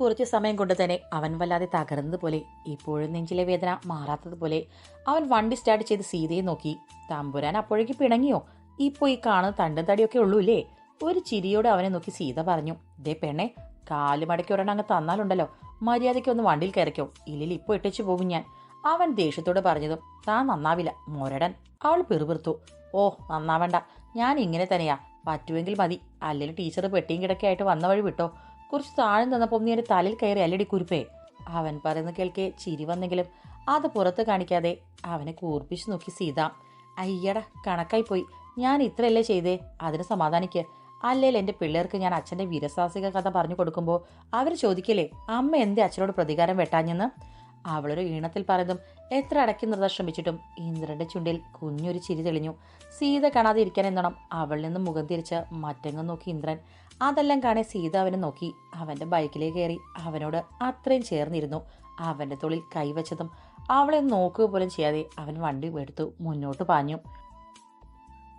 കുറച്ചു സമയം കൊണ്ട് തന്നെ അവൻ വല്ലാതെ തകർന്നതുപോലെ ഇപ്പോഴും നെഞ്ചിലെ വേദന മാറാത്തതുപോലെ അവൻ വണ്ടി സ്റ്റാർട്ട് ചെയ്ത് സീതയെ നോക്കി. തമ്പുരാൻ അപ്പോഴേക്ക് പിണങ്ങിയോ? ഇപ്പോൾ ഈ കാണുന്ന തണ്ടും തടിയൊക്കെ ഉള്ളൂല്ലേ ഒരു ചിരിയോടെ അവനെ നോക്കി സീത പറഞ്ഞു. ദേ പെണ്ണെ കാൽ മടക്കി ഒരെണ്ണം അങ്ങ് തന്നാലുണ്ടല്ലോ. മര്യാദയ്ക്ക് ഒന്ന് വണ്ടിയിൽ കയറിക്കോ. ഇല്ലെങ്കിൽ ഇപ്പോൾ ഇട്ടിച്ചു പോകും ഞാൻ. അവൻ ദേഷ്യത്തോട് പറഞ്ഞതും താൻ നന്നാവില്ല മോരടൻ. അവൾ പിറുപിറുത്തു. ഓ നന്നാവണ്ട. ഞാൻ ഇങ്ങനെ തന്നെയാ. പറ്റുമെങ്കിൽ മതി. അല്ലെങ്കിൽ ടീച്ചർ പെട്ടിയും കിടക്കായിട്ട് വന്ന വഴി വിട്ടോ. കുറച്ച് താഴെ തന്നപ്പോൾ നീ എന്റെ തലയിൽ കയറി അല്ലടി കുരുപ്പേ. അവൻ പറയുന്ന കേൾക്കേ ചിരി വന്നെങ്കിലും അത് പുറത്ത് കാണിക്കാതെ അവനെ കൂർപ്പിച്ച് നോക്കി സീത. അയ്യട കണക്കായി പോയി. ഞാൻ ഇത്രയല്ലേ ചെയ്തേ? അതിന് സമാധാനിക്ക്. അല്ലെങ്കിൽ എന്റെ പിള്ളേർക്ക് ഞാൻ അച്ഛന്റെ വീരസാഹസിക കഥ പറഞ്ഞു കൊടുക്കുമ്പോൾ അവർ ചോദിക്കില്ലേ അമ്മ എന്തേ അച്ഛനോട് പ്രതികാരം വെട്ടാഞ്ഞെന്ന്? അവളൊരു ഈണത്തിൽ പറയുന്നതും എത്ര അടക്കി നിർത്താൻ ശ്രമിച്ചിട്ടും ഇന്ദ്രന്റെ ചുണ്ടിൽ കുഞ്ഞൊരു ചിരി തെളിഞ്ഞു. സീത കാണാതെ ഇരിക്കാൻ എന്നോണം അവളിൽ നിന്ന് മുഖം തിരിച്ച് മറ്റങ്ങ് നോക്കി ഇന്ദ്രൻ. അതെല്ലാം കാണെ സീത അവനെ നോക്കി. അവന്റെ ബൈക്കിലേക്ക് കയറി. അവനോട് അത്രയും ചേർന്നിരുന്നു. അവന്റെ തൊളിൽ കൈവച്ചതും അവളെ നോക്കുക പോലും ചെയ്യാതെ അവൻ വണ്ടി എടുത്തു മുന്നോട്ട് പാഞ്ഞു.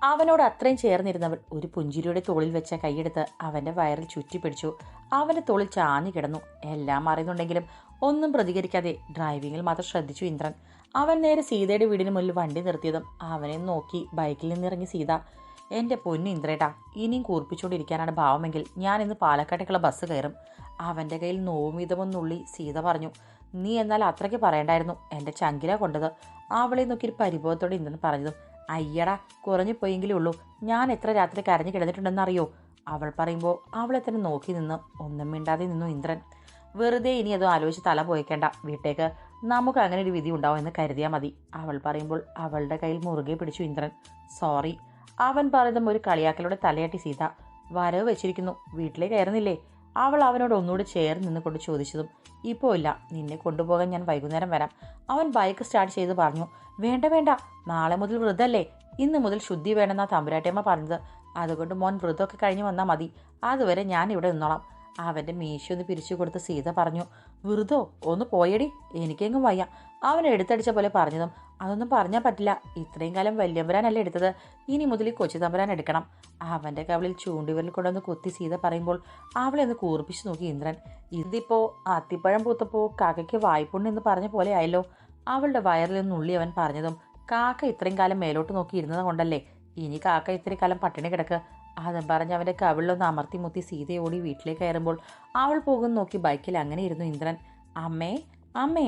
അവനോട് അത്രയും ചേർന്നിരുന്നവൾ ഒരു പുഞ്ചിരിയുടെ തോളിൽ വെച്ച കൈയെടുത്ത് അവന്റെ വയറിൽ ചുറ്റിപ്പിടിച്ചു അവന്റെ തോളിൽ ചാഞ്ഞു കിടന്നു. എല്ലാം അറിയുന്നുണ്ടെങ്കിലും ഒന്നും പ്രതികരിക്കാതെ ഡ്രൈവിങ്ങിൽ മാത്രം ശ്രദ്ധിച്ചു ഇന്ദ്രൻ. അവൻ നേരെ സീതയുടെ വീടിന് മുന്നിൽ വണ്ടി നിർത്തിയതും അവനെ നോക്കി ബൈക്കിൽ നിന്നിറങ്ങി സീത. എന്റെ പൊന്നു ഇന്ദ്രേട്ടാ ഇനിയും കൂർപ്പിച്ചുകൊണ്ടിരിക്കാനാണ് ഭാവമെങ്കിൽ ഞാൻ ഇന്ന് പാലക്കാട്ടേക്കുള്ള ബസ് കയറും. അവന്റെ കയ്യിൽ നോവും വിധമൊന്നുള്ളി സീത പറഞ്ഞു നീ എന്നാൽ അത്രയ്ക്ക് പറയണ്ടായിരുന്നു എന്റെ ചങ്കില കൊണ്ടത്. അവളെ നോക്കി ഒരു പരിഭവത്തോടെ ഇന്ദ്രൻ പറഞ്ഞതും അയ്യടാ കുറഞ്ഞു പോയെങ്കിലേ ഉള്ളൂ. ഞാൻ എത്ര രാത്രി കരഞ്ഞു കിടന്നിട്ടുണ്ടെന്ന് അറിയോ? അവൾ പറയുമ്പോൾ അവളെ തന്നെ നോക്കി നിന്ന് ഒന്നും മിണ്ടാതെ നിന്നു ഇന്ദ്രൻ. വെറുതെ ഇനി അതോ ആലോചിച്ച് തല പോയിക്കേണ്ട വീട്ടേക്ക് നമുക്ക് അങ്ങനെ ഒരു വിധി ഉണ്ടാവും എന്ന് കരുതിയാൽ മതി അവൾ പറയുമ്പോൾ അവളുടെ കയ്യിൽ മുറുകെ പിടിച്ചു ഇന്ദ്രൻ. സോറി അവൻ പറയുന്ന ഒരു കളിയാക്കലോടെ തലയാട്ടി സീത. വരവ് വെച്ചിരിക്കുന്നു. വീട്ടിലേക്ക് കയറുന്നില്ലേ? അവൾ അവനോട് ഒന്നുകൂടി ചേർന്ന് നിന്നുകൊണ്ട് ചോദിച്ചതും ഇപ്പോ ഇല്ല. നിന്നെ കൊണ്ടുപോകാൻ ഞാൻ വൈകുന്നേരം വരാം. അവൻ ബൈക്ക് സ്റ്റാർട്ട് ചെയ്ത് പറഞ്ഞു വേണ്ട വേണ്ട. നാളെ മുതൽ വ്രതല്ലേ ഇന്ന് മുതൽ ശുദ്ധി വേണമെന്നാ തമ്പുരാട്ടിയമ്മ പറഞ്ഞത്. അതുകൊണ്ട് മോൻ വ്രതമൊക്കെ കഴിഞ്ഞ് വന്നാൽ മതി. അതുവരെ ഞാൻ ഇവിടെ നിന്നോളാം. അവന്റെ മീശ ഒന്ന് പിരിച്ചു കൊടുത്ത് സീത പറഞ്ഞു വെറുതോ ഒന്ന് പോയടി. എനിക്കെങ്ങും വയ്യ. അവൻ എടുത്തടിച്ച പോലെ പറഞ്ഞതും അതൊന്നും പറഞ്ഞാൽ പറ്റില്ല. ഇത്രയും കാലം വല്യമ്പരാനല്ല എടുത്തത്. ഇനി മുതൽ ഈ കൊച്ചു തമ്പരാൻ എടുക്കണം. അവന്റെ കവളിൽ ചൂണ്ടിവരൽ കൊണ്ടൊന്ന് കൊത്തി സീത പറയുമ്പോൾ അവളെ ഒന്ന് കൂർപ്പിച്ചു നോക്കി ഇന്ദ്രൻ. ഇതിപ്പോൾ അത്തിപ്പഴം പൂത്തപ്പോൾ കാക്കയ്ക്ക് വായ്പുണ്ണെന്ന് പറഞ്ഞ പോലെ ആയല്ലോ. അവളുടെ വയറിൽ നിന്നുള്ളി അവൻ പറഞ്ഞതും കാക്ക ഇത്രയും കാലം മേലോട്ട് നോക്കി ഇരുന്നത് കൊണ്ടല്ലേ. ഇനി കാക്ക ഇത്രയും കാലം പട്ടിണി കിടക്ക്. അതും പറഞ്ഞ് അവന്റെ കവിളിലൊന്ന് അമർത്തി മുത്തി സീതയോടി വീട്ടിലേക്ക് കയറുമ്പോൾ അവൾ പോകുന്ന നോക്കി ബൈക്കിൽ അങ്ങനെ ഇരുന്നു ഇന്ദ്രൻ. അമ്മേ അമ്മേ.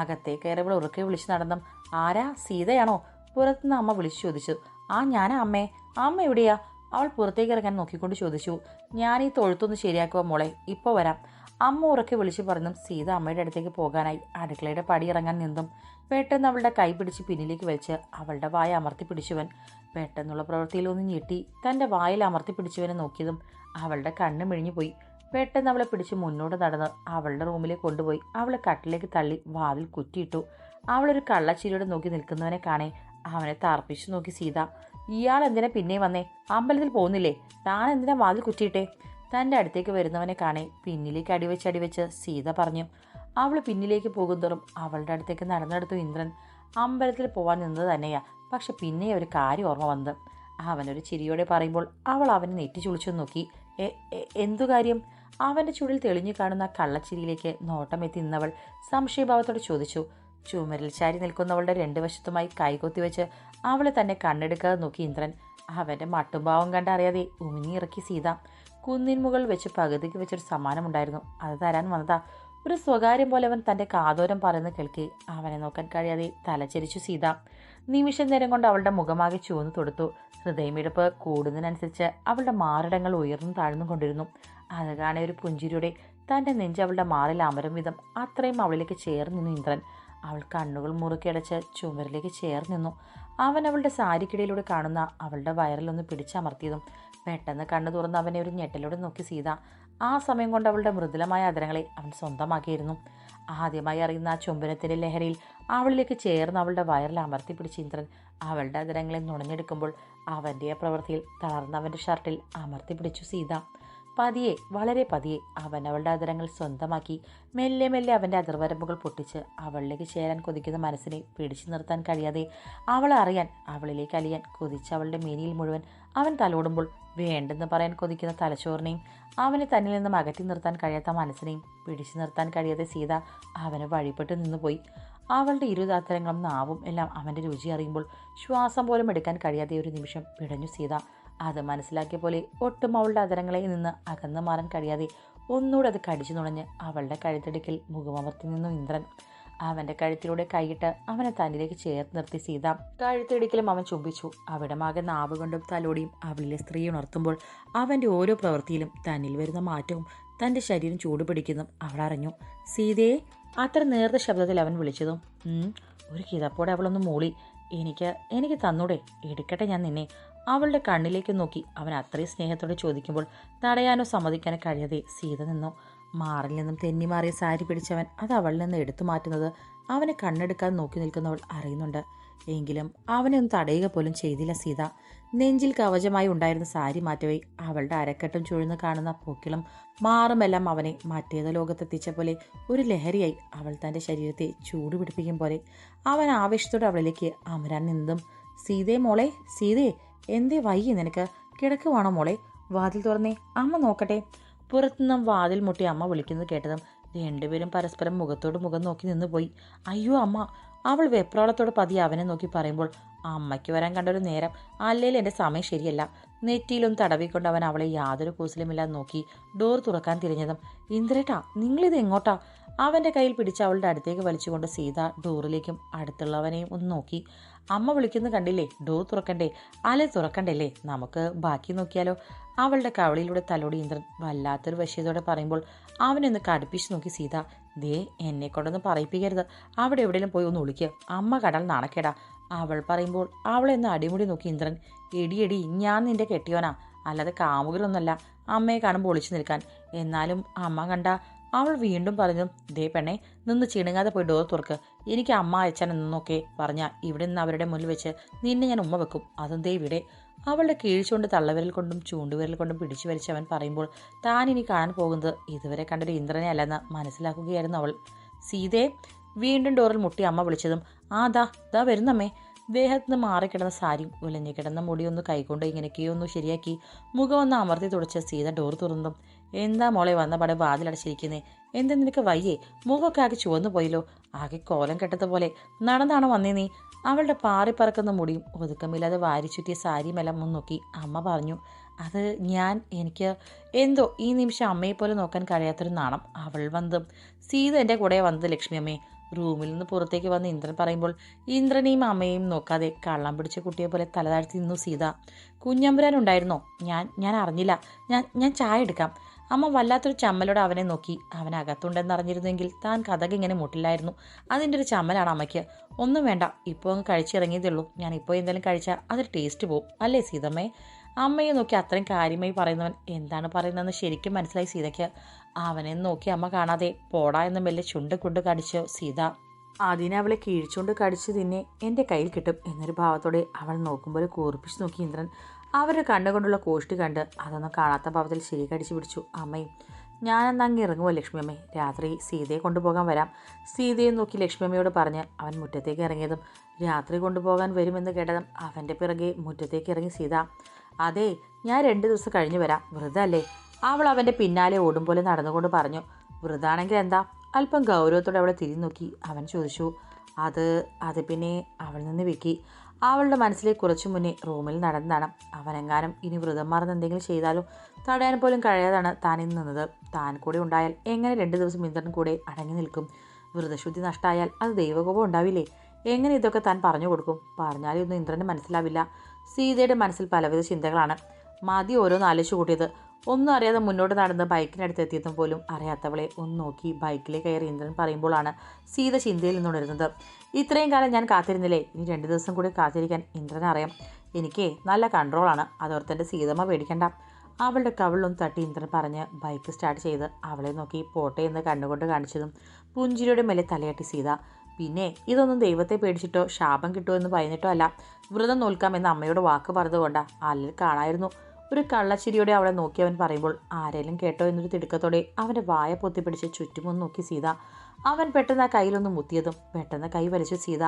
അകത്തേ കയറിയവൾ ഉറക്കെ വിളിച്ചു നടന്നും ആരാ? സീതയാണോ? പുറത്തുനിന്ന് അമ്മ വിളിച്ചു ചോദിച്ചു. ആ ഞാനാ അമ്മേ. അമ്മ എവിടെയാ? അവൾ പുറത്തേക്ക് ഇറങ്ങാൻ നോക്കിക്കൊണ്ട് ചോദിച്ചു. ഞാൻ ഈ തൊഴുത്തൊന്ന് ശരിയാക്കുക മോളെ. ഇപ്പോൾ വരാം. അമ്മ ഉറക്കെ വിളിച്ചു പറഞ്ഞും സീത അമ്മയുടെ അടുത്തേക്ക് പോകാനായി. അടുക്കളയുടെ പടി ഇറങ്ങാൻ നിന്നും പെട്ടെന്ന് അവളുടെ കൈ പിടിച്ച് പിന്നിലേക്ക് വലിച്ച് അവളുടെ വായ അമർത്തി പിടിച്ചവൻ പെട്ടെന്നുള്ള പ്രവൃത്തിയിൽ ഒന്ന് ഞെട്ടി തന്റെ വായിൽ അമർത്തി പിടിച്ചവനെ നോക്കിയതും അവളുടെ കണ്ണ് മിഴിഞ്ഞു പോയി. പെട്ടെന്ന് അവളെ പിടിച്ച് മുന്നോട്ട് നടന്ന് അവളുടെ റൂമിലേക്ക് കൊണ്ടുപോയി. അവളെ കട്ടിലേക്ക് തള്ളി വാതിൽ കുറ്റിയിട്ടു അവളൊരു കള്ളച്ചിരിയോടെ നോക്കി നിൽക്കുന്നവനെ കാണേ. അവനെ തർപ്പിച്ചു നോക്കി സീത. ഇയാൾ എന്തിനാ പിന്നെ വന്നേ? അമ്പലത്തിൽ പോകുന്നില്ലേ? താൻ എന്തിനാ വാതിൽ കുറ്റിയിട്ടേ? തന്റെ അടുത്തേക്ക് വരുന്നവനെ കാണേ. പിന്നിലേക്ക് അടിവെച്ച് അടിവെച്ച് സീത പറഞ്ഞു. അവൾ പിന്നിലേക്ക് പോകുന്തോറും അവളുടെ അടുത്തേക്ക് നടന്നെടുത്തു ഇന്ദ്രൻ. അമ്പലത്തിൽ പോകാൻ നിന്നത് തന്നെയാ. പക്ഷെ പിന്നെ ഒരു കാര്യം ഓർമ്മ വന്നത്. അവനൊരു ചിരിയോടെ പറയുമ്പോൾ അവൾ അവനെ നെറ്റി ചുളിച്ചു നോക്കി. "എ, എ, എന്തു കാര്യം? അവന്റെ ചുടിൽ തെളിഞ്ഞു കാണുന്ന കള്ളച്ചിരിയിലേക്ക് നോട്ടമെത്തി നിന്നവൾ സംശയഭാവത്തോടെ ചോദിച്ചു. ചുമരിൽ ചാരി നിൽക്കുന്നവളുടെ രണ്ട് വശത്തുമായി കൈകൊത്തി വെച്ച് അവളെ തന്നെ കണ്ണെടുക്കാതെ നോക്കി ഇന്ദ്രൻ. അവന്റെ മട്ടുഭാവം കണ്ടറിയാതെ ഉമിഞ്ഞിറക്കി സീത. കുന്നിൻ മുകൾ വെച്ച് പകുതിക്ക് വെച്ചൊരു സമ്മാനമുണ്ടായിരുന്നു. അത് തരാൻ വന്നതാ. ഒരു സ്വകാര്യം പോലെ അവൻ തന്റെ കാതോരം പറയുന്ന കേൾക്കി അവനെ നോക്കാൻ കഴിയാതെ തലചരിച്ചു സീത. നിമിഷ നേരം കൊണ്ട് അവളുടെ മുഖമാകെ ചുവന്ന് തൊടുത്തു. ഹൃദയമിടിപ്പ് കൂടുന്നതിനനുസരിച്ച് അവളുടെ മാറിടങ്ങൾ ഉയർന്നു താഴ്ന്നു കൊണ്ടിരുന്നു. അത് കാണെ ഒരു പുഞ്ചിരിയുടെ തന്റെ നെഞ്ച് അവളുടെ മാറിൽ അമരും വിധം അത്രയും അവളിലേക്ക് ചേർന്നു ഇന്ദ്രൻ. അവൾ കണ്ണുകൾ മുറുക്കിയടച്ച് ചുമരിലേക്ക് ചേർന്നിന്നു അവൻ അവളുടെ സാരിക്കിടയിലൂടെ കാണുന്ന അവളുടെ വയറിലൊന്ന് പിടിച്ചമർത്തിയതും പെട്ടെന്ന് കണ്ണു തുറന്ന് അവനെ ഒരു ഞെട്ടലോടെ നോക്കി സീത. ആ സമയം കൊണ്ട് അവളുടെ മൃദുലമായ അതിരങ്ങളെ അവൻ സ്വന്തമാക്കിയിരുന്നു. ആദ്യമായി അറിയുന്ന ആ ചുംബനത്തിന്റെ ലഹരിയിൽ അവളിലേക്ക് ചേർന്ന് അവളുടെ വയറിൽ അമർത്തി പിടിച്ച ഇന്ദ്രൻ അവളുടെ അതിരങ്ങളെ നുണഞ്ഞെടുക്കുമ്പോൾ അവന്റെ പ്രവൃത്തിയിൽ തളർന്ന അവന്റെ ഷർട്ടിൽ അമർത്തി പിടിച്ചു സീത. പതിയെ വളരെ പതിയെ അവൻ അവളുടെ അതിരങ്ങൾ സ്വന്തമാക്കി. മെല്ലെ മെല്ലെ അവന്റെ അതിർവരമ്പുകൾ പൊട്ടിച്ച് അവളിലേക്ക് ചേരാൻ കൊതിക്കുന്ന മനസ്സിനെ പിടിച്ചു നിർത്താൻ കഴിയാതെ അവളെ അറിയാൻ അവളിലേക്ക് അലിയാൻ കൊതിച്ച് അവളുടെ മേനിയിൽ മുഴുവൻ അവൻ തലോടുമ്പോൾ വേണ്ടെന്ന് പറയാൻ കൊതിക്കുന്ന തലച്ചോറിനെയും അവനെ തന്നിൽ നിന്നും അകറ്റി നിർത്താൻ കഴിയാത്ത മനസ്സിനെയും പിടിച്ചു നിർത്താൻ കഴിയാതെ സീത അവന് വഴിപ്പെട്ട് നിന്നുപോയി. അവളുടെ ഇരുതാത്തരങ്ങളും നാവും എല്ലാം അവന്റെ രുചി അറിയുമ്പോൾ ശ്വാസം പോലും എടുക്കാൻ കഴിയാതെ ഒരു നിമിഷം പിടഞ്ഞു സീത അത് മനസ്സിലാക്കിയ പോലെ ഒട്ടും അവളുടെ അതരങ്ങളിൽ നിന്ന് അകന്നു മാറാൻ കഴിയാതെ ഒന്നുകൂടെ അത് കടിച്ചു നുണഞ്ഞ് അവളുടെ കഴുത്തിടുക്കിൽ മുഖമർത്തി നിന്നു ഇന്ദ്രൻ. അവന്റെ കഴുത്തിലൂടെ കൈയിട്ട് അവനെ തന്നിലേക്ക് ചേർത്ത് നിർത്തി സീത. കഴുത്തിടിക്കലും അവൻ ചുംബിച്ചു. അവിടമാകെ നാവ് കൊണ്ടും തലോടിയും അവളിലെ സ്ത്രീ ഉണർത്തുമ്പോൾ അവന്റെ ഓരോ പ്രവൃത്തിയിലും തന്നിൽ വരുന്ന മാറ്റവും തന്റെ ശരീരം ചൂടുപിടിക്കുന്നതും അവൾ അറിഞ്ഞു. സീതയെ അത്ര നേർത്ത ശബ്ദത്തിൽ അവൻ വിളിച്ചതും. ഒരു കിതപ്പോടെ അവളൊന്ന് മൂളി. എനിക്ക് എനിക്ക് തന്നൂടെ. എടുക്കട്ടെ ഞാൻ നിന്നെ. അവളുടെ കണ്ണിലേക്ക് നോക്കി. അവൻ അത്രയും സ്നേഹത്തോടെ ചോദിക്കുമ്പോൾ തടയാനോ സമ്മതിക്കാനോ കഴിയാതെ സീത നിന്നു. മാറിൽ നിന്നും തെന്നി മാറിയ സാരി പിടിച്ചവൻ അത് അവളിൽ നിന്ന് എടുത്തു മാറ്റുന്നത് അവനെ കണ്ണെടുക്കാതെ നോക്കി നിൽക്കുന്നവൾ അറിയുന്നുണ്ട്. എങ്കിലും അവനെ ഒന്ന് തടയുക പോലും ചെയ്തില്ല സീത. നെഞ്ചിൽ കവചമായി ഉണ്ടായിരുന്ന സാരി മാറ്റവേ അവളുടെ അരക്കെട്ടും ചുഴന്ന് കാണുന്ന പൂക്കിളും മാറുമെല്ലാം അവനെ മറ്റേതോ ലോകത്തെത്തിച്ച പോലെ ഒരു ലഹരിയായി അവൾ തന്റെ ശരീരത്തെ ചൂട് പിടിപ്പിക്കും പോലെ. അവൻ ആവേശത്തോടെ അവളിലേക്ക് അമരാൻ നിന്നതും സീതേ മോളെ സീതേ എന്തേ വൈകി നിനക്ക്? കിടക്കുവാണോ മോളെ? വാതിൽ തുറന്നേ. അമ്മ നോക്കട്ടെ. പുറത്തുനിന്നും വാതിൽ മുട്ടി അമ്മ വിളിക്കുന്നത് കേട്ടതും രണ്ടുപേരും പരസ്പരം മുഖത്തോട് മുഖം നോക്കി നിന്നുപോയി അയ്യോ അമ്മ അവൾ വെപ്രാളത്തോട് പതി അവനെ നോക്കി പറയുമ്പോൾ അമ്മയ്ക്ക് വരാൻ കണ്ടൊരു നേരം അല്ലെങ്കിൽ എന്റെ സമയം ശരിയല്ല. നെറ്റിയിലും തടവിക്കൊണ്ട് അവൻ അവളെ യാതൊരു കൂസലുമില്ലാതെ നോക്കി ഡോർ തുറക്കാൻ തിരിഞ്ഞതും ഇന്ദ്രേട്ടാ നിങ്ങളിത് എങ്ങോട്ടാ? അവന്റെ കയ്യിൽ പിടിച്ച് അവളുടെ അടുത്തേക്ക് വലിച്ചുകൊണ്ട് സീത ഡോറിലേക്കും അടുത്തുള്ളവനെയും ഒന്ന് നോക്കി. അമ്മ വിളിക്കുന്നത് കണ്ടില്ലേ? ഡോർ തുറക്കണ്ടേ? അല തുറക്കണ്ടല്ലേ? നമുക്ക് ബാക്കി നോക്കിയാലോ? അവളുടെ കവളിലൂടെ തലോടി ഇന്ദ്രൻ വല്ലാത്തൊരു വശ്യതയോടെ പറയുമ്പോൾ അവനൊന്ന് കടുപ്പിച്ച് നോക്കി സീത ദേ എന്നെ കൊണ്ടൊന്ന് പറയിപ്പിക്കരുത്. അവിടെ എവിടെയെങ്കിലും പോയി ഒന്ന് ഒളിക്കുക അമ്മ കടൽ നാണക്കേടാ അവൾ പറയുമ്പോൾ അവളെന്ന് അടിമുടി നോക്കി ഇന്ദ്രൻ. എടി എടി ഞാൻ നിന്റെ കെട്ടിയോനാ. അല്ലാതെ കാമുകരൊന്നല്ല അമ്മയെ കാണുമ്പോൾ ഒളിച്ചു നിൽക്കാൻ. എന്നാലും അമ്മ കണ്ട അവൾ വീണ്ടും പറഞ്ഞു ദേ പെണ്ണെ നിന്ന് ചിണുങ്ങാതെ പോയി ഡോർ തുറക്ക്. എനിക്ക് അമ്മ അയച്ചാൻ നിന്നൊക്കെ പറഞ്ഞാൽ ഇവിടെ നിന്ന് അവരുടെ മുന്നിൽ വെച്ച് നിന്നെ ഞാൻ ഉമ്മ വെക്കും. അതും ദേ ഇവിടെ. അവളുടെ കീഴ്ച്ചുകൊണ്ട് തള്ളവിരൽ കൊണ്ടും ചൂണ്ടുവിരൽ കൊണ്ടും പിടിച്ചു വലിച്ച് അവൻ പറയുമ്പോൾ താൻ ഇനി കാണാൻ പോകുന്നത് ഇതുവരെ കണ്ടൊരു ഇന്ദ്രനെ അല്ലെന്ന് മനസ്സിലാക്കുകയായിരുന്നു അവൾ. സീതയെ വീണ്ടും ഡോറിൽ മുട്ടി അമ്മ വിളിച്ചതും ആ ദാ ദാ വരുന്നമ്മേ ദേഹത്ത് നിന്ന് മാറിക്കിടന്ന സാരി ഉലഞ്ഞു കിടന്ന മുടി ഒന്ന് കൈകൊണ്ട് ഇങ്ങനെയൊക്കെയോ ഒന്ന് ശരിയാക്കി. മുഖം ഒന്ന് അമർത്തി തുടച്ച സീത ഡോർ തുറന്നു. എന്താ മോളെ വന്ന പടെ വാതിലടച്ചിരിക്കുന്നേ? എന്താ നിനക്ക് വയ്യേ? മുഖമൊക്കെ ആകെ ചുവന്നു പോയല്ലോ. ആകെ കോലം കെട്ടത്ത പോലെ. നടന്നാണോ വന്നേ നീ? അവളുടെ പാറിപ്പറക്കുന്ന മുടിയും ഒതുക്കമില്ലാതെ വാരിച്ചുറ്റിയ സാരിയുമെല്ലാം മുന്നോക്കി നോക്കി അമ്മ പറഞ്ഞു അത് ഞാൻ എനിക്ക് എന്തോ ഈ നിമിഷം അമ്മയെ പോലെ നോക്കാൻ കഴിയാത്തൊരു നാണം അവൾ വന്നതും. സീത എന്റെ കൂടെ വന്നത് ലക്ഷ്മി അമ്മേ. റൂമിൽ നിന്ന് പുറത്തേക്ക് വന്ന് ഇന്ദ്രൻ പറയുമ്പോൾ ഇന്ദ്രനെയും അമ്മയെയും നോക്കാതെ കള്ളം പിടിച്ച കുട്ടിയെ പോലെ തലതാഴ്ത്തി നിന്നു സീത. കുഞ്ഞമ്പുരാൻ ഉണ്ടായിരുന്നോ? ഞാൻ ഞാൻ അറിഞ്ഞില്ല. ഞാൻ ഞാൻ ചായ എടുക്കാം. അമ്മ വല്ലാത്തൊരു ചമ്മലോടെ അവനെ നോക്കി. അവൻ അകത്തുണ്ടെന്ന് അറിഞ്ഞിരുന്നെങ്കിൽ താൻ കഥക് ഇങ്ങനെ മുട്ടില്ലായിരുന്നു. അതിന്റെ ഒരു ചമ്മലാണ് അമ്മയ്ക്ക്. ഒന്നും വേണ്ട. ഇപ്പോൾ അങ്ങ് കഴിച്ചിറങ്ങിയതേ ഉള്ളൂ. ഞാൻ ഇപ്പോൾ എന്തെങ്കിലും കഴിച്ചാൽ അതൊരു ടേസ്റ്റ് പോവും. അല്ലേ സീതമ്മേ? അമ്മയെ നോക്കി അത്രയും കാര്യമായി പറയുന്നവൻ എന്താണ് പറയുന്നതെന്ന് ശരിക്കും മനസ്സിലായി സീതയ്ക്ക്. അവനെ നോക്കി അമ്മ കാണാതെ പോടാ എന്ന് മെല്ലെ ചുണ്ട് കൊണ്ട് കടിച്ചു സീത. അതിനെ അവളെ കീഴ്ച്ചുകൊണ്ട് കടിച്ച് തിന്നെ എന്റെ കയ്യിൽ കിട്ടും എന്നൊരു ഭാവത്തോടെ അവൾ നോക്കുമ്പോൾ കൂർപ്പിച്ച് നോക്കി ഇന്ദ്രൻ. അവരുടെ കണ്ണുകൊണ്ടുള്ള കോഷ്ടി കണ്ട് അതൊന്നും കാണാത്ത ഭാവത്തിൽ ശരി കടിച്ചു പിടിച്ചു അമ്മയും. ഞാനെന്നാ അങ്ങ് ഇറങ്ങുമോ ലക്ഷ്മിയമ്മേ? രാത്രി സീതയെ കൊണ്ടുപോകാൻ വരാം. സീതയെ നോക്കി ലക്ഷ്മിയമ്മയോട് പറഞ്ഞ് അവൻ മുറ്റത്തേക്ക് ഇറങ്ങിയതും രാത്രി കൊണ്ടുപോകാൻ വരുമെന്ന് കേട്ടതും അവന്റെ പിറകെ മുറ്റത്തേക്ക് ഇറങ്ങി സീത. അതെ ഞാൻ രണ്ട് ദിവസം കഴിഞ്ഞ് വരാം. വൃതല്ലേ അവൾ അവന്റെ പിന്നാലെ ഓടും പോലെ നടന്നുകൊണ്ട് പറഞ്ഞു. വൃതാണെങ്കിൽ എന്താ? അല്പം ഗൗരവത്തോടെ അവളെ തിരി നോക്കി അവൻ ചോദിച്ചു അത് അത് പിന്നെ അവൾ നിന്ന് വെക്കി. അവളുടെ മനസ്സിലേക്ക് കുറച്ചു മുന്നേ റൂമിൽ നടന്നതാണ്. അവനെങ്ങാനും ഇനി വ്രതം മറന്ന് എന്തെങ്കിലും ചെയ്താലും? തടയാൻ പോലും കഴിയാതാണ് താൻ ഇന്ന് നിന്നത്. താൻ കൂടെ ഉണ്ടായാൽ എങ്ങനെ രണ്ട് ദിവസം ഇന്ദ്രൻ കൂടെ അടങ്ങി നിൽക്കും? വ്രതശുദ്ധി നഷ്ടമായാൽ അത് ദൈവകോപം ഉണ്ടാവില്ലേ? എങ്ങനെ ഇതൊക്കെ താൻ പറഞ്ഞു കൊടുക്കും? പറഞ്ഞാലും ഒന്നും ഇന്ദ്രന് മനസ്സിലാവില്ല. സീതയുടെ മനസ്സിൽ പലവിധ ചിന്തകളാണ്. മതി ഓരോന്ന് ആലോചിച്ചു കൂട്ടിയത്. ഒന്നും അറിയാതെ മുന്നോട്ട് നടന്ന് ബൈക്കിനടുത്ത് എത്തിയതും പോലും അറിയാത്തവളെ ഒന്ന് നോക്കി ബൈക്കിലെ കയറി ഇന്ദ്രൻ പറയുമ്പോഴാണ് സീത ചിന്തയിൽ നിന്നുണരുന്നത്. ഇത്രയും കാലം ഞാൻ കാത്തിരുന്നില്ലേ? ഇനി രണ്ട് ദിവസം കൂടി കാത്തിരിക്കാൻ ഇന്ദ്രൻ അറിയാം. എനിക്ക് നല്ല കൺട്രോളാണ് അതോർത്തെന്റെ സീതമ്മ പേടിക്കണ്ട. അവളുടെ കവിളൊന്ന് തട്ടി ഇന്ദ്രൻ പറഞ്ഞ് ബൈക്ക് സ്റ്റാർട്ട് ചെയ്ത് അവളെ നോക്കി പോട്ടെ എന്ന് കണ്ണുകൊണ്ട് കാണിച്ചതും പുഞ്ചിരിയുടെ മേലെ തലയാട്ടി സീത. പിന്നെ ഇതൊന്നും ദൈവത്തെ പേടിച്ചിട്ടോ ശാപം കിട്ടുമോ എന്ന് പറഞ്ഞിട്ടോ അല്ല. വ്രതം നോൽക്കാമെന്ന് അമ്മയോട് വാക്ക് പറഞ്ഞതുകൊണ്ടാ അല്ലിൽ കാണായിരുന്നു ഒരു കള്ളച്ചിരിയോടെ അവളെ നോക്കി അവൻ പറയുമ്പോൾ ആരെങ്കിലും കേട്ടോ? എന്നൊരു തിടുക്കത്തോടെ അവന്റെ വായ പൊത്തിപ്പിടിച്ച് ചുറ്റുമൊന്ന് നോക്കി സീത. അവൻ പെട്ടെന്ന് ആ കയ്യിലൊന്ന് മുത്തിയതും പെട്ടെന്ന് കൈ വലിച്ചു സീത.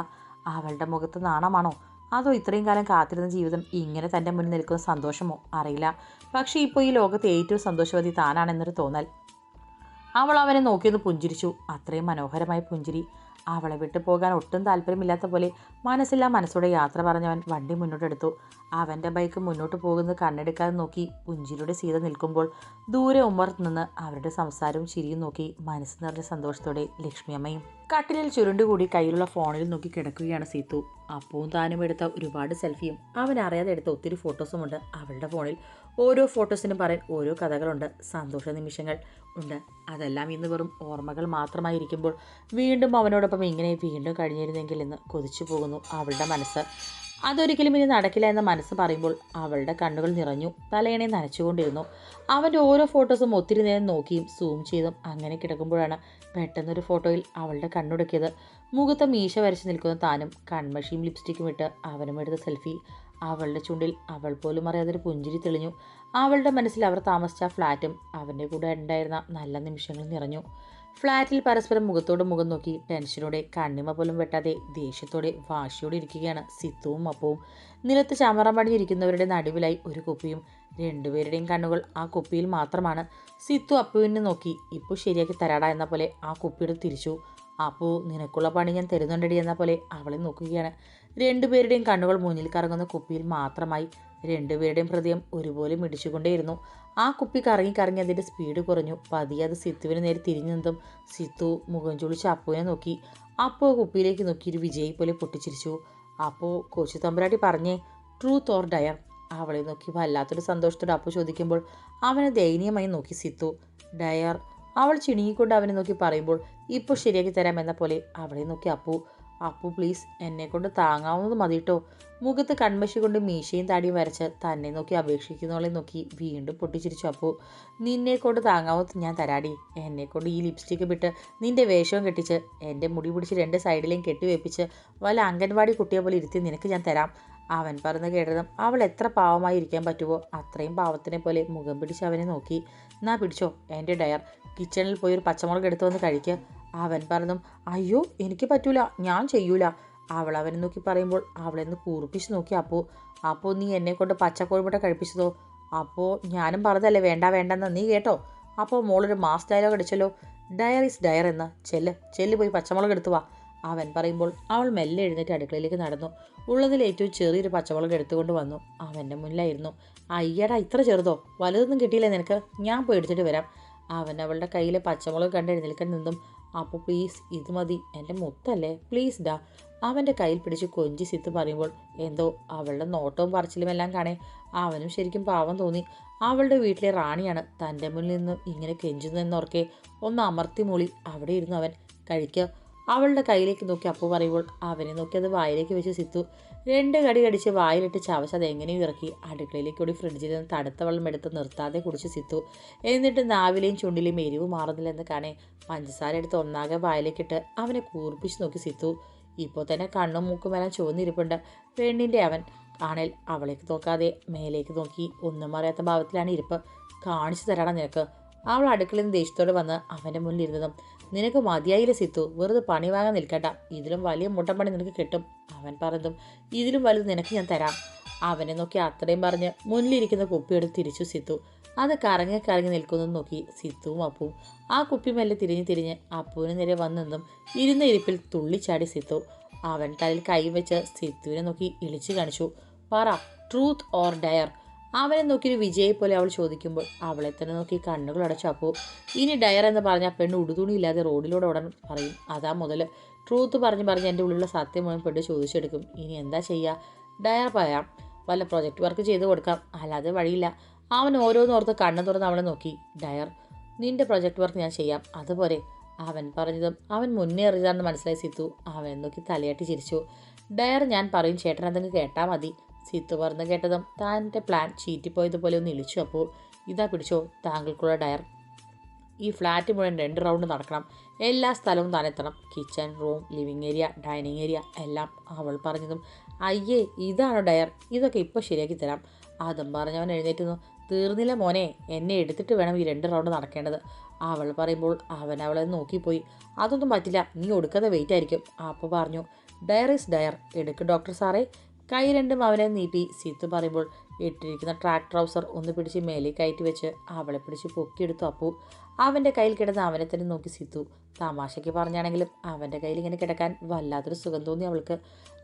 അവളുടെ മുഖത്ത് നാണമാണോ? അതോ ഇത്രയും കാലം കാത്തിരുന്ന ജീവിതം ഇങ്ങനെ തന്റെ മുന്നിൽ നിൽക്കുന്ന സന്തോഷമോ? അറിയില്ല. പക്ഷേ ഇപ്പോൾ ഈ ലോകത്തെ ഏറ്റവും സന്തോഷവതി താനാണെന്നൊരു തോന്നൽ. അവൾ അവനെ നോക്കിയൊന്ന് പുഞ്ചിരിച്ചു. അത്രയും മനോഹരമായ പുഞ്ചിരി. അവളെ വിട്ടു പോകാൻ ഒട്ടും താല്പര്യമില്ലാത്ത പോലെ മനസ്സില്ലാ മനസ്സോടെ യാത്ര പറഞ്ഞവൻ വണ്ടി മുന്നോട്ടെടുത്തു. അവന്റെ ബൈക്ക് മുന്നോട്ട് പോകുന്നത് കണ്ണെടുക്കാതെ നോക്കി പുഞ്ചിരിയുടെ സീത നിൽക്കുമ്പോൾ ദൂരെ ഉമ്മർത്ത് നിന്ന് അവരുടെ സംസാരവും ചിരിയും നോക്കി മനസ്സ് നിറഞ്ഞ സന്തോഷത്തോടെ ലക്ഷ്മിയമ്മയും കട്ടിലിൽ ചുരുണ്ടുകൂടി കയ്യിലുള്ള ഫോണിൽ നോക്കി കിടക്കുകയാണ് സീതു. അപ്പവും താനും എടുത്ത ഒരുപാട് സെൽഫിയും അവൻ അറിയാതെ എടുത്ത ഒത്തിരി ഫോട്ടോസുമുണ്ട് അവളുടെ ഫോണിൽ ഓരോ ഫോട്ടോസിനും പറയാൻ ഓരോ കഥകളുണ്ട് സന്തോഷ നിമിഷങ്ങൾ ഉണ്ട്. അതെല്ലാം ഇന്ന് വെറും ഓർമ്മകൾ മാത്രമായിരിക്കുമ്പോൾ വീണ്ടും അവനോടൊപ്പം ഇങ്ങനെ വീണ്ടും കഴിഞ്ഞിരുന്നെങ്കിൽ എന്ന് കൊതിച്ചു പോകുന്നു അവളുടെ മനസ്സ്. അതൊരിക്കലും ഇനി നടക്കില്ല എന്ന മനസ്സ് പറയുമ്പോൾ അവളുടെ കണ്ണുകൾ നിറഞ്ഞു തലയണെ നനച്ചുകൊണ്ടിരുന്നു. അവന്റെ ഓരോ ഫോട്ടോസും ഒത്തിരി നേരം നോക്കിയും സൂം ചെയ്തും അങ്ങനെ കിടക്കുമ്പോഴാണ് പെട്ടെന്നൊരു ഫോട്ടോയിൽ അവളുടെ കണ്ണുടക്കിയത്. മുഖത്ത് മീശ വരച്ച് നിൽക്കുന്ന താനും കൺമഷിയും ലിപ്സ്റ്റിക്കും ഇട്ട് അവനും എടുത്ത സെൽഫി. അവളുടെ ചുണ്ടിൽ അവൾ പോലും അറിയാതൊരു പുഞ്ചിരി തെളിഞ്ഞു. അവളുടെ മനസ്സിൽ അവർ താമസിച്ച ഫ്ലാറ്റും അവന്റെ കൂടെ ഉണ്ടായിരുന്ന നല്ല നിമിഷങ്ങൾ നിറഞ്ഞു. ഫ്ലാറ്റിൽ പരസ്പരം മുഖത്തോട് മുഖം നോക്കി ടെൻഷനോടെ കണ്ണിമ പോലും വെട്ടാതെ ദേഷ്യത്തോടെ വാശിയോടെ ഇരിക്കുകയാണ് സിത്തുവും അപ്പവും. നിലത്ത് ചമറം പണിഞ്ഞിരിക്കുന്നവരുടെ നടുവിലായി ഒരു കുപ്പിയും രണ്ടുപേരുടെയും കണ്ണുകൾ ആ കുപ്പിയിൽ മാത്രമാണ്. സിത്തു അപ്പുവിനെ നോക്കി ഇപ്പോൾ ശരിയാക്കി തരാടാ എന്ന പോലെ ആ കുപ്പിയുടെ തിരിച്ചു. അപ്പു നിനക്കുള്ള പണി ഞാൻ തരുന്നുണ്ടടി എന്ന പോലെ അവളെ നോക്കുകയാണ്. രണ്ടുപേരുടെയും കണ്ണുകൾ മുന്നിൽ കറങ്ങുന്ന കുപ്പിയിൽ മാത്രമായി രണ്ടുപേരുടെയും ഹൃദയം ഒരുപോലെ മിടിച്ചുകൊണ്ടേയിരുന്നു. ആ കുപ്പി കറങ്ങി കറങ്ങി അതിന്റെ സ്പീഡ് കുറഞ്ഞു. പതിയെ അത് സിത്തുവിന് നേരെ തിരിഞ്ഞെന്തും സിത്തു മുഖം ചുളിച്ച് അപ്പുവിനെ നോക്കി. അപ്പോ കുപ്പിയിലേക്ക് നോക്കി. ഒരു വിജയി പോലെ പൊട്ടിച്ചിരിച്ചു. അപ്പോൾ കൊച്ചു തമ്പുരാട്ടി പറഞ്ഞേ ട്രൂത്ത് ഓർ ഡയർ അവളെ നോക്കി വല്ലാത്തൊരു സന്തോഷത്തോടെ അപ്പു ചോദിക്കുമ്പോൾ അവനെ ദയനീയമായി നോക്കി സിത്തു. ഡയർ അവൾ ചിണുങ്ങിക്കൊണ്ട് അവനെ നോക്കി പറയുമ്പോൾ ഇപ്പോൾ ശരിയാക്കി തരാമെന്ന പോലെ അവളെ നോക്കി അപ്പു. അപ്പു പ്ലീസ് എന്നെ കൊണ്ട് താങ്ങാവുന്നത് മതിട്ടോ. മുഖത്ത് കൺമശി കൊണ്ട് മീശയും താടിയും വരച്ച് തന്നെ നോക്കി അപേക്ഷിക്കുന്നവളെ നോക്കി വീണ്ടും പൊട്ടിച്ചിരിച്ചു അപ്പു. നിന്നെക്കൊണ്ട് താങ്ങാവുന്നത് ഞാൻ തരാടി. എന്നെ കൊണ്ട് ഈ ലിപ്സ്റ്റിക്ക് വിട്ട് നിന്റെ വേഷവും കെട്ടിച്ച് എന്റെ മുടി പിടിച്ച് രണ്ട് സൈഡിലേയും കെട്ടിവെപ്പിച്ച് വല്ല അംഗൻവാടി കുട്ടിയെ പോലെ ഇരുത്തി നിനക്ക് ഞാൻ തരാം. അവൻ പറഞ്ഞ് കേട്ടതും അവൾ എത്ര പാവമായി ഇരിക്കാൻ പറ്റുമോ അത്രയും പാവത്തിനെ പോലെ മുഖം പിടിച്ച് അവനെ നോക്കി. എന്നാ പിടിച്ചോ എന്റെ ഡയർ. കിച്ചണിൽ പോയി ഒരു പച്ചമുളക് എടുത്തു വന്ന് കഴിക്കുക അവൻ പറഞ്ഞു അയ്യോ എനിക്ക് പറ്റൂല ഞാൻ ചെയ്യൂല. അവൾ അവനെ നോക്കി പറയുമ്പോൾ അവളെ ഒന്ന് കൂർപ്പിച്ച് നോക്കി അപ്പോൾ അപ്പോൾ നീ എന്നെ കൊണ്ട് പച്ചക്കോഴിമുട്ട കഴിപ്പിച്ചതോ? അപ്പോൾ ഞാനും പറഞ്ഞതല്ലേ വേണ്ട വേണ്ടെന്ന് നീ കേട്ടോ? അപ്പോൾ മോളൊരു മാസ് ഡയലോഗ് അടിച്ചല്ലോ. ഡയർ ഈസ് ഡയർ എന്ന്. ചെല്ല് ചെല്ല് പോയി പച്ചമുളക് എടുത്തു വാ. അവൻ പറയുമ്പോൾ അവൾ മെല്ലെ എഴുന്നേറ്റ് അടുക്കളയിലേക്ക് നടന്നു. ഉള്ളതിൽ ഏറ്റവും ചെറിയൊരു പച്ചമുളക് എടുത്തുകൊണ്ട് വന്നു. അവന്റെ മുന്നിലായിരുന്നു. അയ്യടാ ഇത്ര ചെറുതോ? വലുതൊന്നും കിട്ടിയില്ലേ നിനക്ക്? ഞാൻ പോയി എടുത്തിട്ട് വരാം. അവൻ അവളുടെ കയ്യിലെ പച്ചമുളക് കണ്ട് എഴുന്നേൽക്കാൻ നിന്നും അപ്പോൾ പ്ലീസ് ഇത് മതി. എന്റെ മുത്തല്ലേ? പ്ലീസ് ഡാ. അവന്റെ കയ്യിൽ പിടിച്ച് കൊഞ്ചി സിത്ത് പറയുമ്പോൾ എന്തോ അവളുടെ നോട്ടവും പറച്ചിലും എല്ലാം കാണേ. അവനും ശരിക്കും പാവം തോന്നി. അവളുടെ വീട്ടിലെ റാണിയാണ് തന്റെ മുന്നിൽ നിന്നും ഇങ്ങനെ കെഞ്ചുന്നതെന്നോർക്കെ ഒന്ന് അമർത്തി മൂളി. അവിടെ ഇരുന്നു അവൻ കഴിക്കുക അവളുടെ കയ്യിലേക്ക് നോക്കി അപ്പു പറയുമ്പോൾ അവനെ നോക്കി അത് വായിലേക്ക് വെച്ച് സിത്തു. രണ്ട് കടി കടിച്ച് വായിലിട്ട് ചവച്ച് അത് എങ്ങനെയും ഇറക്കി. അടുക്കളയിലേക്ക് കൂടി ഫ്രിഡ്ജിൽ നിന്ന് തടുത്ത വെള്ളം എടുത്ത് നിർത്താതെ കുടിച്ച് സിത്തു. എന്നിട്ട് നാവിലെയും ചുണ്ടിലെയും എരിവ് മാറുന്നില്ലെന്ന് കാണേ. പഞ്ചസാര എടുത്ത് ഒന്നാകെ വായിലേക്കിട്ട് അവനെ കൂർപ്പിച്ച് നോക്കി സിത്തു. ഇപ്പോൾ തന്നെ കണ്ണും മൂക്കും വരാൻ ചുവന്നിരിപ്പുണ്ട്. പെണ്ണിന്റെ അവൻ. ആണേൽ അവളേക്ക് നോക്കാതെ മേലേക്ക് നോക്കി ഒന്നും അറിയാത്ത ഭാവത്തിലാണ് ഇരിപ്പ്. കാണിച്ചു തരണം നിനക്ക്. അവൾ അടുക്കളയിൽ നിന്ന് ദേഷ്യത്തോടെ വന്ന് അവന്റെ മുന്നിൽ ഇരുന്നതും നിനക്ക് മതിയായില്ല സിത്തു. വെറുതെ പണി വാങ്ങാൻ നിൽക്കണ്ട. ഇതിലും വലിയ മുട്ടപ്പണി നിനക്ക് കിട്ടും. അവൻ പറഞ്ഞതും ഇതിലും വലുത് നിനക്ക് ഞാൻ തരാം. അവനെ നോക്കി അത്രയും പറഞ്ഞ് മുന്നിലിരിക്കുന്ന കുപ്പിയെടുത്ത് തിരിച്ചു സിത്തു. അത് കറങ്ങി കറങ്ങി നിൽക്കുന്നത് നോക്കി സിത്തുവും അപ്പുവും ആ കുപ്പി മെല്ലെ തിരിഞ്ഞ് തിരിഞ്ഞ് അപ്പുവിന് നേരെ വന്നെന്നും ഇരുന്ന ഇരിപ്പിൽ തുള്ളിച്ചാടി സിത്തു. അവൻ തലയിൽ കൈ വെച്ച് സിത്തുവിനെ നോക്കി ഇളിച്ചു കാണിച്ചു. പറ ട്രൂത്ത് ഓർ ഡയർ അവനെ ഒരു വിജയെ പോലെ അവൾ ചോദിക്കുമ്പോൾ അവളെ തന്നെ നോക്കി കണ്ണുകൾ അടച്ചു അപ്പോൾ ഇനി ഡയർ എന്ന് പറഞ്ഞ പെണ്ണ് ഉടുതുണിയില്ലാതെ റോഡിലൂടെ ഉടൻ പറയും. അതാ മുതൽ ട്രൂത്ത് പറഞ്ഞ് പറഞ്ഞ് എന്റെ ഉള്ളിലുള്ള സത്യം മുഴുവൻ പെണ്ണ് ചോദിച്ചെടുക്കും. ഇനി എന്താ ചെയ്യുക ഡയർ പറയാം. വല്ല പ്രൊജക്റ്റ് വർക്ക് ചെയ്ത് കൊടുക്കാം. അല്ലാതെ വഴിയില്ല. അവൻ ഓരോന്നോർത്ത് കണ്ണു തുറന്ന് അവളെ നോക്കി. ഡയർ നിന്റെ പ്രൊജക്റ്റ് വർക്ക് ഞാൻ ചെയ്യാം. അതുപോലെ. അവൻ പറഞ്ഞതും അവൻ മുന്നേ അറിയാമെന്ന് മനസ്സിലായി സിത്തു അവൻ നോക്കി തലയാട്ടി ചിരിച്ചു. ഡയർ ഞാൻ പറയും ചേട്ടൻ അതങ്ങ് കേട്ടാൽ മതി. സിത്തു പറഞ്ഞ് കേട്ടതും താന്റെ പ്ലാൻ ചീറ്റിപ്പോയതുപോലെ ഒന്ന് ഇളിച്ചു. അപ്പോൾ ഇതാ പിടിച്ചോ താങ്കൾക്കുള്ള ഡയർ. ഈ ഫ്ലാറ്റ് മുഴുവൻ രണ്ട് റൗണ്ട് നടക്കണം. എല്ലാ സ്ഥലവും താനെത്തണം kitchen room living area dining area എല്ലാം അവൾ പറഞ്ഞതും അയ്യേ ഇതാണ് ഡയർ? ഇതൊക്കെ ഇപ്പോൾ ശരിയാക്കി തരാം. അതും പറഞ്ഞവൻ എഴുന്നേറ്റുന്നു തീർന്നില്ല മോനെ എന്നെ എടുത്തിട്ട് വേണം ഈ രണ്ട് റൗണ്ട് നടക്കേണ്ടത്. അവൾ പറയുമ്പോൾ അവൻ അവളെ നോക്കിപ്പോയി. അതൊന്നും പറ്റില്ല നീ ഒടുക്കാതെ വെയിറ്റ് ആയിരിക്കും. അപ്പോൾ പറഞ്ഞു ഡയർ ഈസ് ഡയർ. എടുക്ക് ഡോക്ടർ സാറേ. കൈ രണ്ടും അവനെ നീട്ടി സീത്ത് പറയുമ്പോൾ ഇട്ടിരിക്കുന്ന ട്രാക്ക് ട്രൗസർ ഒന്ന് പിടിച്ച് മേലെ കയറ്റി വെച്ച് അവളെ പിടിച്ച് പൊക്കിയെടുത്തു അപ്പു. അവന്റെ കയ്യിൽ കിടന്ന് അവനെ തന്നെ നോക്കി സീത്തു. തമാശയ്ക്ക് പറഞ്ഞാണെങ്കിലും അവന്റെ കയ്യിൽ ഇങ്ങനെ കിടക്കാൻ വല്ലാത്തൊരു സുഖം തോന്നി അവൾക്ക്.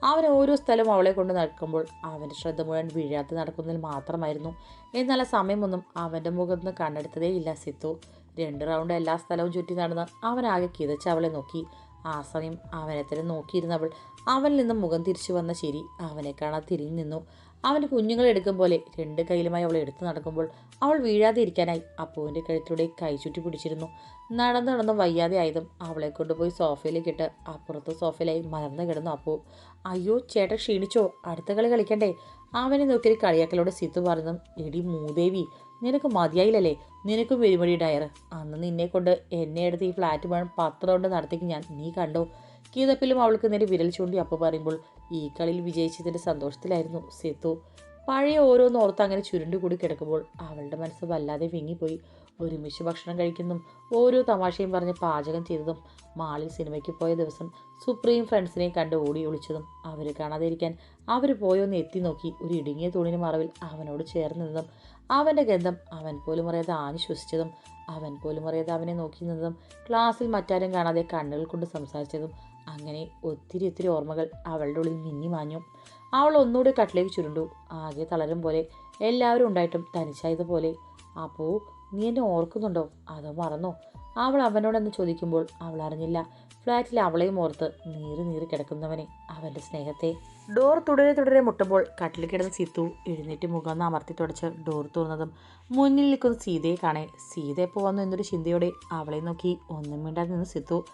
അവൻ ഓരോ സ്ഥലവും അവളെ കൊണ്ട് നടക്കുമ്പോൾ അവന്റെ ശ്രദ്ധ മുഴുവൻ വീഴാതെ നടക്കുന്നതിൽ മാത്രമായിരുന്നു. എന്നാൽ സമയമൊന്നും അവന്റെ മുഖത്ത് നിന്ന് കണ്ടെടുത്തതേ ഇല്ല സിത്തു. രണ്ട് റൗണ്ട് എല്ലാ സ്ഥലവും ചുറ്റി നടന്ന് അവനാകെ കിതച്ച് അവളെ നോക്കി. ആ സമയം അവനെ തന്നെ നോക്കിയിരുന്നവൾ. അവനിൽ നിന്നും മുഖം തിരിച്ചു വന്ന ശരി അവനെ കാണാൻ തിരിഞ്ഞു നിന്നു. അവന് കുഞ്ഞുങ്ങളെ എടുക്കും പോലെ രണ്ട് കയ്യിലുമായി അവളെ എടുത്തു നടക്കുമ്പോൾ അവൾ വീഴാതെ ഇരിക്കാനായി അപ്പുവിന്റെ കഴുത്തിലൂടെ കൈ ചുറ്റി പിടിച്ചിരുന്നു. നടന്ന് നടന്ന് വയ്യാതെ ആയതും അവളെ കൊണ്ടുപോയി സോഫയിലേക്ക് ഇട്ട് അപ്പുറത്ത് സോഫയിലായി മറന്നു കിടന്നു അപ്പു. അയ്യോ ചേട്ടൻ ക്ഷീണിച്ചോ? അടുത്ത കളി കളിക്കണ്ടേ? അവനെ നോക്കി കളിയാക്കലോട് സിത്തു പറഞ്ഞു എടി മൂദേവി നിനക്ക് മതിയായില്ലല്ലേ? നിനക്കും വെരുമടി ഡയർ അന്ന് നിന്നെ കൊണ്ട് എന്നെ എടുത്ത് ഈ ഫ്ലാറ്റ് മുഴുവൻ പത്ത് റൗണ്ട് നടത്തിക്ക് ഞാൻ നീ കണ്ടോ? കീതപ്പിലും അവൾക്ക് നേരെ വിരൽ ചൂണ്ടി അപ്പ പറയുമ്പോൾ ഈ കളിയിൽ വിജയിച്ചതിന്റെ സന്തോഷത്തിലായിരുന്നു സേതു പഴയ ഓരോന്ന് ഓർത്ത് അങ്ങനെ ചുരുണ്ടുകൂടി കിടക്കുമ്പോൾ അവളുടെ മനസ്സ് വല്ലാതെ വിങ്ങിപ്പോയി. ഒരുമിച്ച് ഭക്ഷണം കഴിക്കുന്നതും ഓരോ തമാശയും പറഞ്ഞ് പാചകം ചെയ്തതും മാളിൽ സിനിമയ്ക്ക് പോയ ദിവസം സുപ്രീം ഫ്രണ്ട്സിനെ കണ്ട് ഓടി ഒളിച്ചതും അവർ കാണാതിരിക്കാൻ അവർ പോയൊന്ന് എത്തി നോക്കി ഒരു ഇടുങ്ങിയ തുണിന് മറവിൽ അവനോട് ചേർന്ന് നിന്നതും അവന്റെ ഗന്ധം അവൻ പോലും അറിയാതെ ആഞ്ഞു ശ്വസിച്ചതും അവൻ പോലും അറിയാതെ അവനെ നോക്കി നിന്നതും ക്ലാസ്സിൽ മറ്റാരും കാണാതെ കണ്ണുകൾ കൊണ്ട് സംസാരിച്ചതും അങ്ങനെ ഒത്തിരി ഒത്തിരി ഓർമ്മകൾ അവളുടെ ഉള്ളിൽ മിന്നി മാഞ്ഞു. അവൾ ഒന്നുകൂടെ കട്ടിലേക്ക് ചുരുണ്ടു. ആകെ തളരും പോലെ എല്ലാവരും ഉണ്ടായിട്ടും തനിച്ചായതുപോലെ. അപ്പോൾ നീ എന്നെ ഓർക്കുന്നുണ്ടോ? അതോ മറന്നോ? അവൾ അവനോടെന്ന് ചോദിക്കുമ്പോൾ അവൾ അറിഞ്ഞില്ല. ഫ്ലാറ്റിൽ അവളെയും ഓർത്ത് നീറി നീറി കിടക്കുന്നവനെ അവന്റെ സ്നേഹത്തെ. ഡോർ തുടരെ തുടരെ മുട്ടുമ്പോൾ കട്ടിൽ കിടന്ന സിത്തു എഴുന്നേറ്റ് മുഖം അമർത്തി തുടച്ച് ഡോർ തുറന്നതും മുന്നിൽ നിൽക്കുന്ന സീതയെ കാണേ. സീത എപ്പോൾ വന്നു എന്നൊരു ചിന്തയോടെ അവളെ നോക്കി ഒന്നും മിണ്ടാതെ നിന്ന് സിത്തു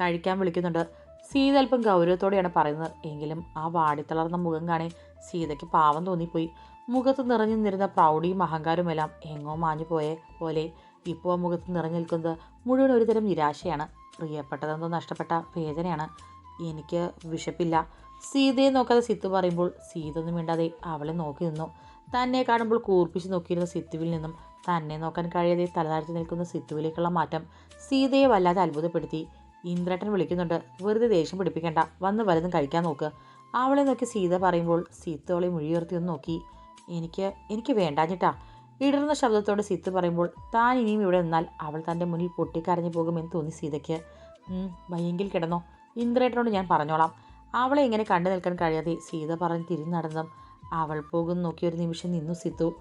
കഴിക്കാൻ വിളിക്കുന്നുണ്ട്. സീത അല്പം ഗൗരവത്തോടെയാണ് പറയുന്നത്. എങ്കിലും ആ വാടിത്തളർന്ന മുഖം കാണേ സീതയ്ക്ക് പാവം തോന്നിപ്പോയി. മുഖത്ത് നിറഞ്ഞു നിന്നിരുന്ന പ്രൗഢിയും അഹങ്കാരവുമെല്ലാം എങ്ങോ മാഞ്ഞു പോയ പോലെ ഇപ്പോൾ ആ മുഖത്ത് നിറഞ്ഞു നിൽക്കുന്നത് മുഴുവൻ ഒരുതരം നിരാശയാണ്. പ്രിയപ്പെട്ടതെന്തോ നഷ്ടപ്പെട്ട വേദനയാണ്. എനിക്ക് വിശപ്പില്ല. സീതയെ നോക്കാതെ സിത്തു പറയുമ്പോൾ സീത ഒന്നും മിണ്ടാതെ അവളെ നോക്കി നിന്നു. തന്നെ കാണുമ്പോൾ കൂർപ്പിച്ച് നോക്കിയിരുന്ന സിത്തുവിൽ നിന്നും തന്നെ നോക്കാൻ കഴിയാതെ തലതാഴ്ത്തി നിൽക്കുന്ന സിത്തുവിലേക്കുള്ള മാറ്റം സീതയെ വല്ലാതെ അത്ഭുതപ്പെടുത്തി. ഇന്ദ്രട്ടൻ വിളിക്കുന്നുണ്ട്. വെറുതെ ദേഷ്യം പിടിപ്പിക്കണ്ട. വന്ന് വലുതും കഴിക്കാൻ നോക്ക്. അവളെ നോക്കി സീത പറയുമ്പോൾ സീത്തോളെ മുഴിയുയർത്തി ഒന്ന് നോക്കി. എനിക്ക് എനിക്ക് വേണ്ടാഞ്ഞിട്ടാ. ഇടർന്ന ശബ്ദത്തോടെ സീത്ത് പറയുമ്പോൾ താൻ ഇനിയും ഇവിടെ നിന്നാൽ അവൾ തന്റെ മുന്നിൽ പൊട്ടിക്കരഞ്ഞു പോകുമെന്ന് തോന്നി സീതയ്ക്ക്. വയ്യെങ്കിൽ കിടന്നോ. ഇന്ദ്രേട്ടനോട് ഞാൻ പറഞ്ഞോളാം. അവളെ ഇങ്ങനെ കണ്ടു നിൽക്കാൻ കഴിയാതെ സീത പറഞ്ഞ് തിരിഞ്ഞു നടന്നും അവൾ പോകുന്ന നോക്കി ഒരു നിമിഷം നിന്നു സിത്തു.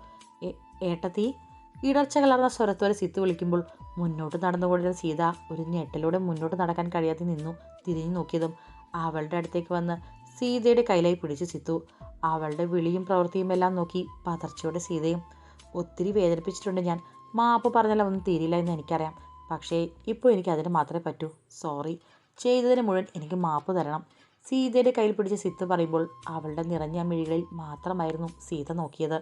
"ഏ- ഏട്ടത്തി ഇടർച്ച കലർന്ന സ്വരത്തോടെ സിത്തു വിളിക്കുമ്പോൾ മുന്നോട്ട് നടന്നുകൊണ്ടിരുന്ന സീത ഒരു ഞെട്ടലൂടെ മുന്നോട്ട് നടക്കാൻ കഴിയാതെ നിന്നു തിരിഞ്ഞു നോക്കിയതും അവളുടെ അടുത്തേക്ക് വന്ന് സീതയുടെ കയ്യിലായി പിടിച്ചു സിത്തു അവളുടെ വിളിയും പ്രവൃത്തിയും എല്ലാം നോക്കി പതർച്ചയോടെ സീതയും ഒത്തിരി വേദനിപ്പിച്ചിട്ടുണ്ട് ഞാൻ. മാപ്പ് പറഞ്ഞാലും ഒന്നും തീരില്ല എന്ന് എനിക്കറിയാം. പക്ഷേ ഇപ്പോൾ എനിക്ക് അതിന് മാത്രമേ പറ്റൂ. സോറി. ചെയ്തതിന് മുഴുവൻ എനിക്ക് മാപ്പ് തരണം. സീതയുടെ കയ്യിൽ പിടിച്ച് സിത്ത് പറയുമ്പോൾ അവളുടെ നിറഞ്ഞ മിഴികളിൽ മാത്രമായിരുന്നു സീത നോക്കിയത്.